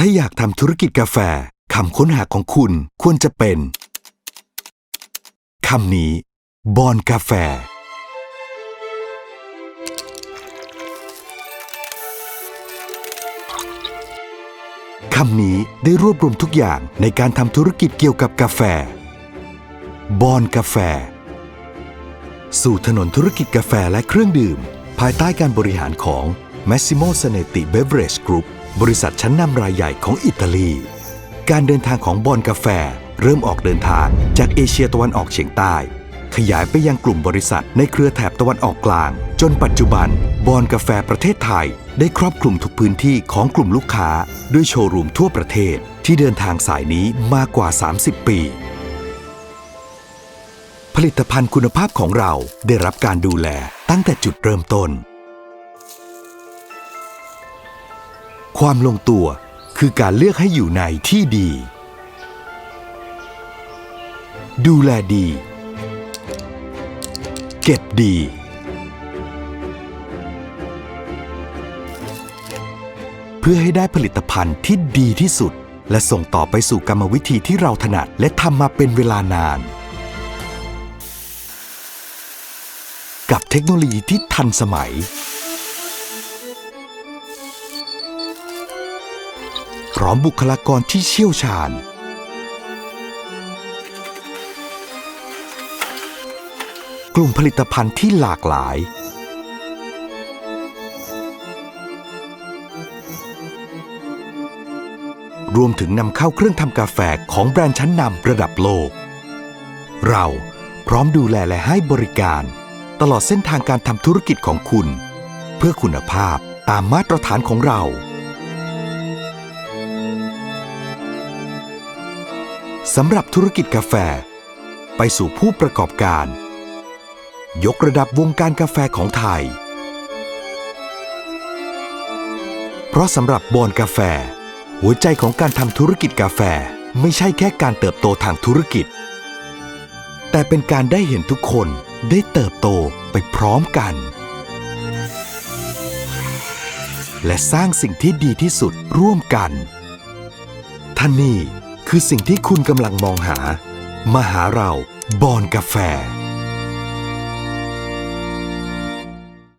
ถ้าอยากทำธุรกิจกาแฟคำค้นหาของคุณควรจะเป็นคำนี้ บอนกาแฟ คำนี้ได้รวบรวมทุกอย่างในการทำธุรกิจเกี่ยวกับกาแฟ บอนกาแฟ สู่ถนนธุรกิจกาแฟและเครื่องดื่ม ภายใต้การบริหารของ Massimo Sanetti Beverage Group บริษัทชั้นนำรายใหญ่ของอิตาลี การเดินทางของบอนกาแฟ เริ่มออกเดินทางจากเอเชียตะวันออกเฉียงใต้ ขยายไปยังกลุ่มบริษัทในเครือแถบตะวันออกกลาง จนปัจจุบัน บอนกาแฟประเทศไทย ได้ครอบคลุมทุกพื้นที่ของกลุ่มลูกค้า ด้วยโชว์รูมทั่วประเทศที่เดินทางสายนี้มากกว่า 30 ปี ผลิตภัณฑ์คุณภาพของเราได้รับการดูแลตั้งแต่จุดเริ่มต้น ความลงตัวคือการเลือกให้อยู่ในที่ดี ดูแลดี เก็บดี เพื่อให้ได้ผลิตภัณฑ์ที่ดีที่สุด และส่งต่อไปสู่กรรมวิธีที่เราถนัดและทำมาเป็นเวลานาน กับเทคโนโลยีที่ทันสมัย พร้อมบุคลากรที่เชี่ยวชาญ กลุ่มผลิตภัณฑ์ที่หลากหลาย รวมถึงนำเข้าเครื่องทำกาแฟของแบรนด์ชั้นนำระดับโลก เราพร้อมดูแลและให้บริการ ตลอดเส้นทางการทำธุรกิจของคุณ เพื่อคุณภาพตามมาตรฐานของเรา สำหรับธุรกิจกาแฟ ไปสู่ผู้ประกอบการ ยกระดับวงการกาแฟของไทย เพราะสำหรับบอนกาแฟ หัวใจของการทำธุรกิจกาแฟไม่ใช่แค่การเติบโตทางธุรกิจ แต่เป็นการได้เห็นทุกคนได้เติบโตไปพร้อมกัน และสร้างสิ่งที่ดีที่สุดร่วมกันท่านนี่ คือสิ่งที่คุณกำลังมองหา มาหาเราบอนกาแฟ